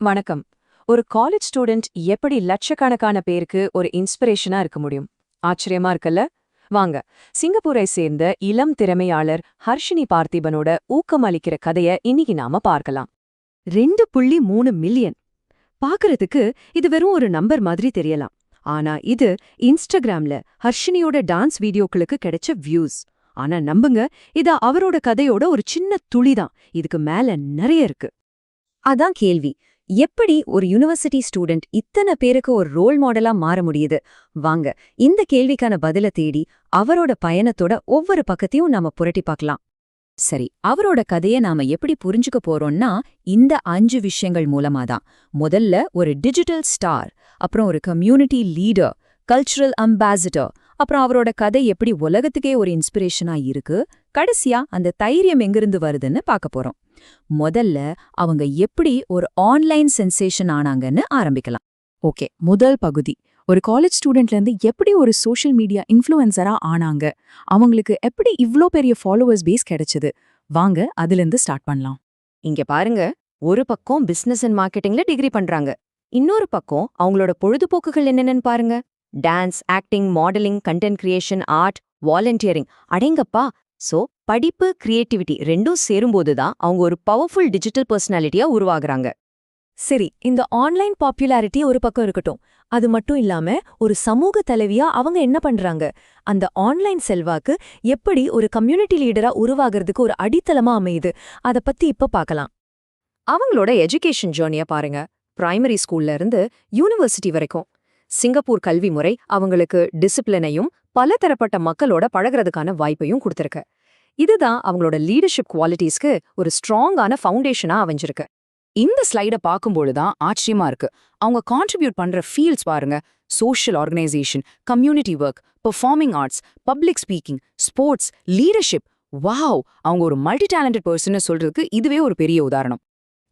வணக்கம். ஒரு college student எப்படி லட்சக்கணக்கான பேருக்கு ஒரு இன்ஸ்பிரேஷனா இருக்க முடியும்? ஆச்சரியமா இருக்குல்ல? வாங்க. சிங்கப்பூரை சேர்ந்த இளம் திறமையாளர் ஹர்ஷினி பார்த்திபனோட ஊக்கமளிக்கிற கதைய இன்னைக்கு நாம பார்க்கலாம். ரெண்டு புள்ளி மூணு மில்லியன் பாக்குறதுக்கு இது வெறும் ஒரு நம்பர் மாதிரி தெரியலாம். ஆனா இது இன்ஸ்டாகிராம்ல ஹர்ஷினியோட டான்ஸ் வீடியோக்களுக்கு கிடைச்ச வியூஸ் ஆனா நம்புங்க இது அவரோட கதையோட ஒரு சின்ன துளிதான் இதுக்கு மேல நிறைய இருக்கு. அதான் கேள்வி. எப்படி ஒரு யுனிவர்சிட்டி ஸ்டூடெண்ட் இத்தனை பேருக்கு ஒரு ரோல் மாடலா மாற முடியுது? வாங்க இந்த கேள்விக்கான பதில தேடி அவரோட பயணத்தோட ஒவ்வொரு பக்கத்தையும் நாம புரட்டி பார்க்கலாம். சரி அவரோட கதையை நாம எப்படி புரிஞ்சுக்க போறோம்னா இந்த அஞ்சு விஷயங்கள் மூலமாதான் முதல்ல ஒரு டிஜிட்டல் ஸ்டார் அப்புறம் ஒரு கம்யூனிட்டி லீடர் கல்ச்சுரல் அம்பாசிடர் அப்புறம் அவரோட கதை எப்படி உலகத்துக்கே ஒரு இன்ஸ்பிரேஷனா இருக்கு கடைசியா அந்த தைரியம் எங்கிருந்து வருதுன்னு பார்க்க போறோம். முதல்ல அவங்க எப்படி ஒரு ஆன்லைன் சென்சேஷன் ஆனாங்கன்னு ஆரம்பிக்கலாம். ஓகே முதல் பகுதி. ஒரு காலேஜ் ஸ்டூடெண்ட்ல இருந்து எப்படி ஒரு சோஷியல் மீடியா இன்ஃப்ளூயன்சரா ஆனாங்க? அவங்களுக்கு எப்படி இவ்ளோ பெரிய ஃபாலோவர்ஸ் பேஸ் கிடைச்சது? வாங்க அதுல இருந்து ஸ்டார்ட் பண்ணலாம். இங்க பாருங்க ஒரு பக்கம் பிசினஸ் அண்ட் மார்க்கெட்டிங்ல டிகிரி பண்றாங்க. இன்னொரு பக்கம் அவங்களோட பொழுதுபோக்குகள் என்னென்னு பாருங்க. Dance acting modelling content creation art volunteering அடேங்கப்பா சோ படிப்பு கிரியேட்டிவிட்டி ரெண்டும் சேரும்போது தான் அவங்க ஒரு பவர்ஃபுல் டிஜிட்டல் பர்சனாலிட்டியா உருவாகுறாங்க. சரி இந்த ஆன்லைன் பாப்புலாரிட்டி ஒரு பக்கம் இருக்கட்டும். அது மட்டும் இல்லாம ஒரு சமூக தலைவியா அவங்க என்ன பண்றாங்க? அந்த ஆன்லைன் செல்வாக்கு எப்படி ஒரு கம்யூனிட்டி லீடரா உருவாகிறதுக்கு ஒரு அடித்தளமா அமையுது? அத பத்தி இப்ப பார்க்கலாம் அவங்களோட எஜுகேஷன் ஜேர்னியா பாருங்க. பிரைமரி ஸ்கூல்ல இருந்து யூனிவர்சிட்டி வரைக்கும். சிங்கப்பூர் கல்வி முறை அவங்களுக்கு டிசிப்ளினையும் பலதரப்பட்ட மக்களோட பழகுறதுக்கான வாய்ப்பையும் கொடுத்துருக்கு. இதுதான் அவங்களோட லீடர்ஷிப் குவாலிட்டிஸ்க்கு ஒரு ஸ்ட்ராங்கான ஃபவுண்டேஷனா அமைஞ்சிருக்கு. இந்த ஸ்லைட பார்க்கும்பொழுதுதான் ஆச்சரியமா இருக்கு. அவங்க கான்ட்ரிபியூட் பண்ற ஃபீல்ட்ஸ் பாருங்க. Social organisation community work performing arts public speaking sports leadership wow அவங்க ஒரு மல்டி டேலண்டட் பர்சன் சொல்றதுக்கு இதுவே ஒரு பெரிய உதாரணம்.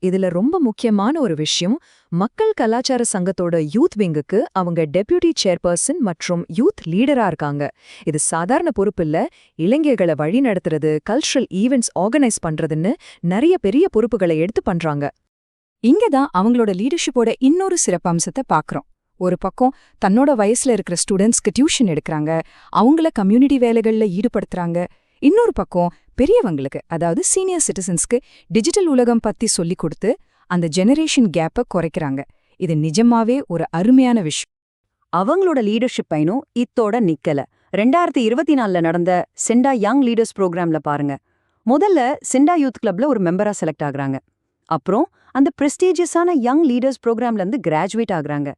இதுல ரொம்ப முக்கியமான ஒரு விஷயம் மக்கள் கலாச்சார சங்கத்தோட யூத் விங்குக்கு அவங்க டெப்யூட்டி சேர்பர்சன் மற்றும் யூத் லீடரா இருக்காங்க. இது சாதாரண பொறுப்பில்ல இளைஞர்களை வழி நடத்துறது கல்ச்சுரல் ஈவெண்ட்ஸ் ஆர்கனைஸ் பண்றதுன்னு நிறைய பெரிய பொறுப்புகளை எடுத்து பண்றாங்க. இங்க தான் அவங்களோட லீடர்ஷிப்போட இன்னொரு சிறப்பம்சத்தை பார்க்கறோம் ஒரு பக்கம் தன்னோட வயசுல இருக்கிற ஸ்டூடெண்ட்ஸ்க்கு டியூஷன் எடுக்கறாங்க அவங்கள கம்யூனிட்டி வேலைகள்ல ஈடுபடுத்துறாங்க இன்னொரு பக்கம் பெரியவங்களுக்கு அதாவது சீனியர் சிட்டிசன்ஸ்க்கு டிஜிட்டல் உலகம் பத்தி சொல்லிக் கொடுத்து அந்த ஜெனரேஷன் கேப்பை குறைக்கிறாங்க. இது நிஜமாவே ஒரு அருமையான விஷயம். அவங்களோட லீடர்ஷிப் பயனும் இத்தோட நிக்கல. ரெண்டாயிரத்தி இருபத்தி நாலுல நடந்த செண்டா யங் லீடர்ஸ் ப்ரோக்ராம்ல பாருங்க. முதல்ல செண்டா யூத் கிளப்ல ஒரு மெம்பரா செலக்ட் ஆகுறாங்க. அப்புறம் அந்த பிரஸ்டீஜியஸான யங் லீடர்ஸ் ப்ரோக்ராம்ல இருந்து கிராஜுவேட் ஆகுறாங்க.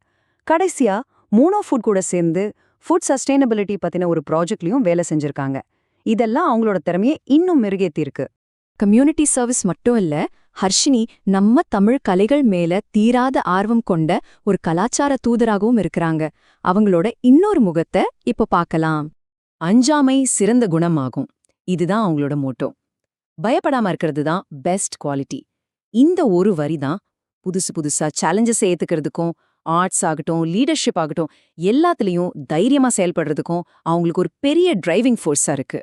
கடைசியா மூனோ ஃபுட் கூட சேர்ந்து ஃபுட் சஸ்டைனபிலிட்டி பத்தின ஒரு ப்ராஜெக்ட்லயும் வேலை செஞ்சிருக்காங்க. இதெல்லாம் அவங்களோட திறமையை இன்னும் மெருகேத்திருக்கு கம்யூனிட்டி சர்வீஸ் மட்டும் இல்ல ஹர்ஷினி நம்ம தமிழ் கலைகள் மேல தீராத ஆர்வம் கொண்ட ஒரு கலாச்சார தூதராகவும் இருக்கிறாங்க. அவங்களோட இன்னொரு முகத்தை இப்ப பார்க்கலாம். அஞ்சாமை சிறந்த குணமாகும். இதுதான் அவங்களோட மோட்டோ. பயப்படாம இருக்கிறது தான் பெஸ்ட் குவாலிட்டி. இந்த ஒரு வரி தான் புதுசு புதுசா சேலஞ்சஸ் ஏத்துக்கிறதுக்கும் ஆர்ட்ஸ் ஆகட்டும் லீடர்ஷிப் ஆகட்டும் எல்லாத்துலயும் தைரியமா செயல்படுறதுக்கும் அவங்களுக்கு ஒரு பெரிய டிரைவிங் ஃபோர்ஸா இருக்கு.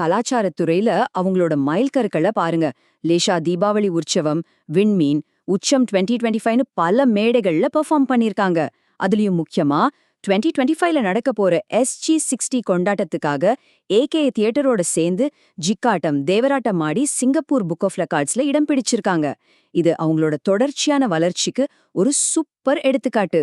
கலாச்சாரத்துறையில அவங்களோட மைல்கற்களை பாருங்க. லேஷா தீபாவளி உற்சவம் விண்மீன் உச்சம் டுவெண்ட்டி டுவெண்ட்டி ஃபைவ்னு பல மேடைகள்ல பெர்ஃபார்ம் பண்ணிருக்காங்க. அதுலயும் முக்கியமா டுவெண்ட்டி டுவெண்ட்டி ஃபைவ்ல நடக்க போற எஸ்ஜி சிக்ஸ்டி கொண்டாட்டத்துக்காக ஏகே தியேட்டரோட சேர்ந்து ஜிக்காட்டம் தேவராட்டம் ஆடி சிங்கப்பூர் புக் ஆஃப் ரெக்கார்ட்ஸ்ல இடம் பிடிச்சிருக்காங்க. இது அவங்களோட தொடர்ச்சியான வளர்ச்சிக்கு ஒரு சூப்பர் எடுத்துக்காட்டு.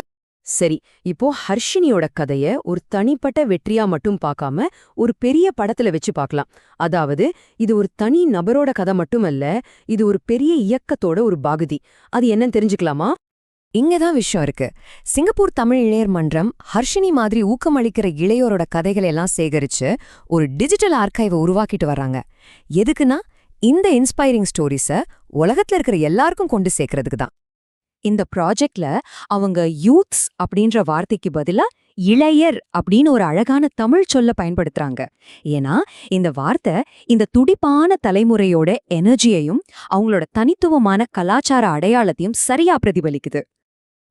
சரி இப்போ ஹர்ஷினியோட கதைய ஒரு தனிப்பட்ட வெற்றியா மட்டும் பார்க்காம ஒரு பெரிய படத்துல வச்சு பார்க்கலாம் அதாவது இது ஒரு தனி நபரோட கதை மட்டுமல்ல இது ஒரு பெரிய இயக்கத்தோட ஒரு பகுதி. அது என்னன்னு தெரிஞ்சுக்கலாமா? இங்கதான் விஷயம் இருக்கு. சிங்கப்பூர் தமிழ் இளையர் மன்றம் ஹர்ஷினி மாதிரி ஊக்கமளிக்கிற இளையோரோட கதைகளை எல்லாம் சேகரிச்சு ஒரு டிஜிட்டல் ஆர்கைவை உருவாக்கிட்டு வர்றாங்க. எதுக்குன்னா இந்த இன்ஸ்பைரிங் ஸ்டோரிஸை உலகத்துல இருக்கிற எல்லாருக்கும் கொண்டு சேர்க்கறதுக்கு தான். இந்த ப்ராஜெக்ட்ல அவங்க யூத்ஸ் அப்படின்ற வார்த்தைக்கு பதிலா இளையர் அப்படின்னு ஒரு அழகான தமிழ் சொல்ல பயன்படுத்துறாங்க. ஏன்னா இந்த வார்த்தை இந்த துடிப்பான தலைமுறையோட எனர்ஜியையும் அவங்களோட தனித்துவமான கலாச்சார அடையாளத்தையும் சரியா பிரதிபலிக்குது.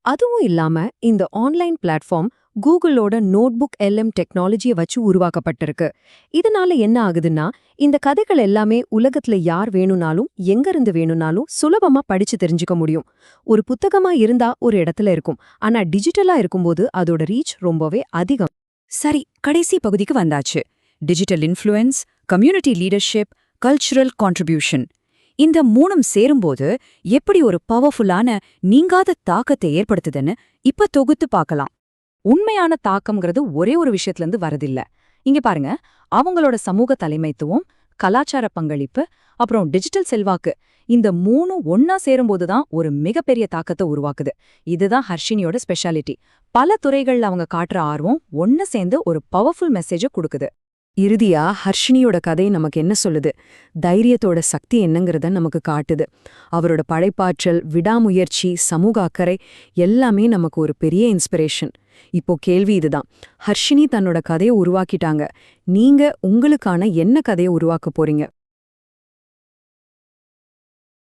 அதுவும் இல்லாம இந்த ஆன்லைன் பிளாட்ஃபார்ம் கூகுளோட நோட்புக் எல்எம் டெக்னாலஜியை வச்சு உருவாக்கப்பட்டிருக்கு. இதனால என்ன ஆகுதுன்னா இந்த கதைகள் எல்லாமே உலகத்துல யார் வேணும்னாலும் எங்க இருந்து வேணும்னாலும் சுலபமா படிச்சு தெரிஞ்சுக்க முடியும். ஒரு புத்தகமா இருந்தா ஒரு இடத்துல இருக்கும். ஆனா டிஜிட்டலா இருக்கும்போது அதோட ரீச் ரொம்பவே அதிகம். சரி கடைசி பகுதிக்கு வந்தாச்சு. Digital influence community leadership cultural contribution. இந்த மூணும் சேரும்போது எப்படி ஒரு பவர்ஃபுல்லான நீங்காத தாக்கத்தை ஏற்படுத்துதுன்னு இப்ப தொகுத்து பார்க்கலாம். உண்மையான தாக்கம்ங்கிறது ஒரே ஒரு விஷயத்துலேருந்து வரதில்ல. இங்க பாருங்க அவங்களோட சமூக தலைமைத்துவம் கலாச்சார பங்களிப்பு அப்புறம் டிஜிட்டல் செல்வாக்கு இந்த மூணும் ஒன்னா சேரும்போது தான் ஒரு மிகப்பெரிய தாக்கத்தை உருவாக்குது. இதுதான் ஹர்ஷினியோட ஸ்பெஷாலிட்டி பல துறைகள்ல அவங்க காட்டுற ஆர்வம் ஒன்னு சேர்ந்து ஒரு பவர்ஃபுல் மெசேஜை கொடுக்குது. இறுதியா ஹர்ஷினியோட கதை நமக்கு என்ன சொல்லுது? தைரியத்தோட சக்தி என்னங்கிறத நமக்கு காட்டுது. அவரோட படைப்பாற்றல் விடாமுயற்சி சமூக அக்கறை எல்லாமே நமக்கு ஒரு பெரிய இன்ஸ்பிரேஷன் இப்போ கேள்வி இதுதான். ஹர்ஷினி தன்னோட கதையை உருவாக்கிட்டாங்க. நீங்க உங்களுக்கான என்ன கதையை உருவாக்க போறீங்க?